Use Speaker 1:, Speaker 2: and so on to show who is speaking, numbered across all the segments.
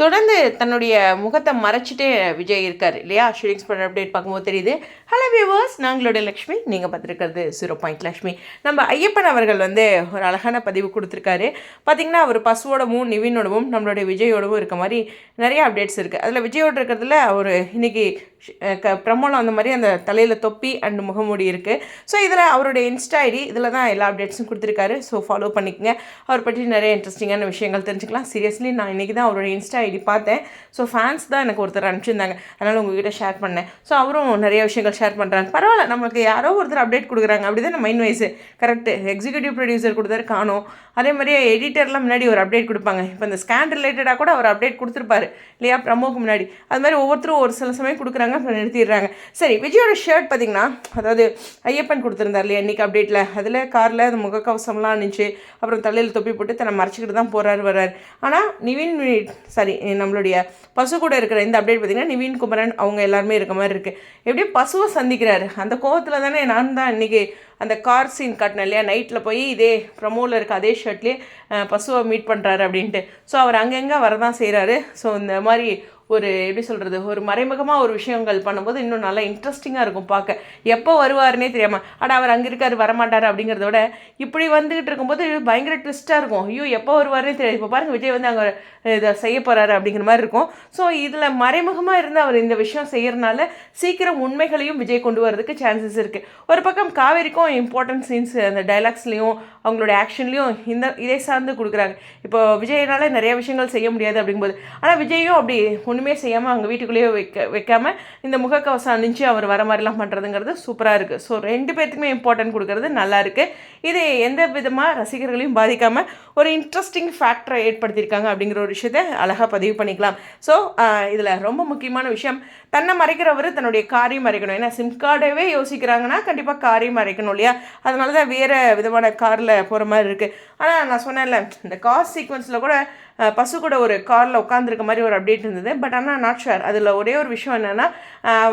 Speaker 1: தொடர்ந்து தன்னுடைய முகத்தை மறைச்சிட்டே விஜய் இருக்கார் இல்லையா? ஷூட்டிங்ஸ் பண்ணுற அப்டேட் பார்க்கும்போது தெரியுது. ஹலோ வியூவர்ஸ் நாங்களுடைய லக்ஷ்மி. நீங்கள் பார்த்துருக்கிறது ஜீரோ பாயிண்ட் லக்ஷ்மி. நம்ம ஐயப்பன் அவர்கள் வந்து ஒரு அழகான பதிவு கொடுத்துருக்காரு. பார்த்தீங்கன்னா அவர் பசுவோடவும் நிவினோடவும் நம்மளுடைய விஜயோடவும் இருக்க மாதிரி நிறைய அப்டேட்ஸ் இருக்குது அதில் விஜயோட இருக்கிறதுல அவர் இன்னைக்கு க பிரமோலம் அந்த மாதிரி அந்த தலையில் தொப்பி அண்ட் முகமூடி இருக்குது ஸோ இதில் அவருடைய இன்ஸ்டா ஐடி இதில் தான் எல்லா அப்டேட்ஸும் கொடுத்துருக்காரு. ஸோ ஃபாலோ பண்ணிக்கோங்க. அவர் பற்றி நிறைய இன்ட்ரெஸ்டிங்கான விஷயங்கள் தெரிஞ்சுக்கலாம். சீரியஸ்லி நான் இன்றைக்கி தான் அவருடைய இன்ஸ்டா ஐடி பார்த்தேன். ஸோ ஃபேன்ஸ் தான் எனக்கு ஒருத்தர் அனுப்பிச்சிருந்தாங்க. அதனால் உங்ககிட்ட ஷேர் பண்ணேன். ஸோ அவரும் நிறைய விஷயங்கள் ஷேர் பண்ணுறாங்க பரவாயில்ல நம்மளுக்கு யாரோ ஒருத்தர் அப்டேட் கொடுக்குறாங்க. அப்படி தான் mind wise correct executive producer கொடுத்தாரு காணும். அதே மாதிரியே எடிட்டர்லாம் முன்னாடி ஒரு அப்டேட் கொடுப்பாங்க. இப்போ இந்த ஸ்கேன் ரிலேட்டடாக கூட அவர் அப்டேட் கொடுத்துருப்பாரு. இல்லையா? ப்ரமோக்கு முன்னாடி. அது மாதிரி ஒவ்வொருத்தரும் ஒரு சில சமயம் கொடுக்குறாங்க அப்புறம் நிறுத்திடுறாங்க. சரி விஜயோட ஷர்ட் பார்த்தீங்கன்னா அதாவது ஐயப்பன் கொடுத்துருந்தார் இல்லையா இன்றைக்கி அப்டேட்டில் அதில் காரில் அந்த முகக்கவசம்லாம் இருந்துச்சு அப்புறம் தலையில் தொப்பி போட்டு தன்னை மறைச்சிக்கிட்டு தான் போகிறாரு வர்றாரு. ஆனால் நிவின் சாரி நம்மளுடைய பசு கூட இருக்கிற இந்த அப்டேட் பார்த்திங்கன்னா நிவீன் குமரன் அவங்க எல்லாருமே இருக்க மாதிரி இருக்குது எப்படியும் பசுவை சந்திக்கிறாரு. அந்த கோவத்தில் தானே நான் தான் இன்றைக்கி அந்த கார் சீன் காட்டினேன் இல்லையா? நைட்டில் போய் இதே ப்ரமோவில் இருக்க அதே ஷர்ட்லேயே பசுவை மீட் பண்ணுறாரு அப்படின்ட்டு. ஸோ அவர் அங்கங்கே வரதான் செய்கிறாரு ஸோ இந்த மாதிரி ஒரு எப்படி சொல்கிறது ஒரு மறைமுகமாக ஒரு விஷயங்கள் பண்ணும்போது இன்னும் நல்லா இன்ட்ரெஸ்டிங்காக இருக்கும் பார்க்க. எப்போ வருவாருன்னே தெரியாமல் ஆனால் அவர் அங்கே இருக்கார் வரமாட்டார் அப்படிங்கிறத விட இப்படி வந்துக்கிட்டு இருக்கும்போது பயங்கர ட்விஸ்ட்டாக இருக்கும். ஐயோ எப்போ வருவாருன்னே தெரியாது. இப்போ பாருங்கள் விஜய் வந்து அங்கே இதை செய்ய போகிறாரு அப்படிங்கிற மாதிரி இருக்கும். ஸோ இதில் மறைமுகமாக இருந்து அவர் இந்த விஷயம் செய்கிறனால சீக்கிரம் உண்மைகளையும் விஜய் கொண்டு வரதுக்கு சான்சஸ் இருக்குது ஒரு பக்கம் காவேரிக்கும் இம்பார்ட்டன்ட் சீன்ஸ் அந்த டைலாக்ஸ்லேயும் அவங்களோட ஆக்ஷன்லேயும் இந்த இதை சார்ந்து கொடுக்குறாங்க. இப்போ விஜய்னால் நிறைய விஷயங்கள் செய்ய முடியாது அப்படிங்கும்போது ஆனால் விஜயும் அப்படி ஒன்றுமே செய்யாமல் அவங்க வீட்டுக்குள்ளேயே வைக்க வைக்காமல் இந்த முகக்கவசம் அணிஞ்சு அவர் வர மாதிரிலாம் பண்ணுறதுங்கிறது சூப்பராக இருக்குது ஸோ ரெண்டு பேர்த்துக்குமே இம்பார்ட்டன்ட் கொடுக்கறது நல்லா இருக்குது இது எந்த விதமாக ரசிகர்களையும் பாதிக்காமல் ஒரு இன்ட்ரெஸ்டிங் ஃபேக்டரை ஏற்படுத்தியிருக்காங்க அப்படிங்கிற ஒரு விஷயத்தை அழகாக பதிவு பண்ணிக்கலாம். ஸோ இதில் ரொம்ப முக்கியமான விஷயம் தன்னை மறைக்கிறவர் தன்னுடைய காரியம் மறைக்கணும். ஏன்னா சிம் கார்டவே யோசிக்கிறாங்கன்னா கண்டிப்பாக காரையும் மறைக்கணும் இல்லையா? அதனால தான் வேறு விதமான காரில் போகிற மாதிரி இருக்குது ஆனால் நான் சொன்னேன்ல இந்த கார் சீக்வன்ஸில் கூட பசு கூட ஒரு காரில் உட்காந்துருக்க மாதிரி ஒரு அப்டேட் இருந்தது. பட் ஆனால் நாட் ஷுவர் அதில் ஒரே ஒரு விஷயம் என்னென்னா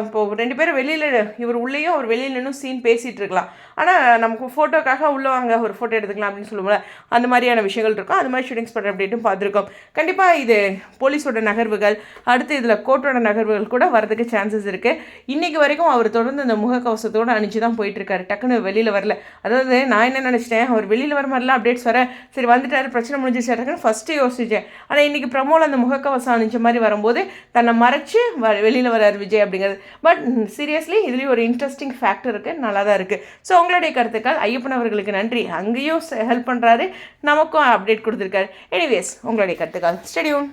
Speaker 1: இப்போது ரெண்டு பேரும் வெளியில் இவர் உள்ளேயும் அவர் வெளியில் இன்னும் சீன் பேசிகிட்டு இருக்கலாம். ஆனால் நமக்கு ஃபோட்டோக்காக உள்ளே வாங்க ஒரு ஃபோட்டோ எடுத்துக்கலாம் அப்படின்னு சொல்லுவோம்ல அந்த மாதிரியான விஷயங்கள் இருக்கும். அது மாதிரி ஷூட்டிங்ஸ் பண்ணுற அப்டேட்டும் பார்த்துருக்கோம். கண்டிப்பாக இது போலீஸோட நகர்வுகள் அடுத்து இதில் கோர்ட்டோட நகர்வுகள் கூட வரதுக்கு சான்சஸ் இருக்குது இன்றைக்கி வரைக்கும் அவர் தொடர்ந்து இந்த முகக்கவசத்தோடு அணிஞ்சு தான் போயிட்டுருக்காரு. டக்குன்னு வெளியில் வரல. அதாவது நான் என்ன நினச்சிட்டேன் அவர் வெளியில் வர மாதிரிலாம் அப்டேட்ஸ் வர சரி வந்துட்டார் பிரச்சனை முடிஞ்சிச்சு டக்குன்னு ஃபஸ்ட்டு யோசிச்சேன். ஆனால் இன்றைக்கி ப்ரமோவில் அந்த முகக்கவசம் அணிஞ்ச மாதிரி வரும்போது தன்னை மறைச்சு வ வெளியில் வரார் விஜய் அப்படிங்கிறது. பட் சீரியஸ்லி இதுலேயும் ஒரு இன்ட்ரெஸ்டிங் ஃபேக்டர் இருக்குது நல்லா தான் இருக்குது ஸோ உங்களுடைய கருத்துக்கள் ஐயப்பன் அவர்களுக்கு நன்றி. அங்கேயும் ஹெல்ப் பண்ணுறாரு நமக்கும் அப்டேட் கொடுத்துருக்காரு. எனிவேஸ் உங்களுடைய கருத்துக்கள். ஸ்டெடியூன்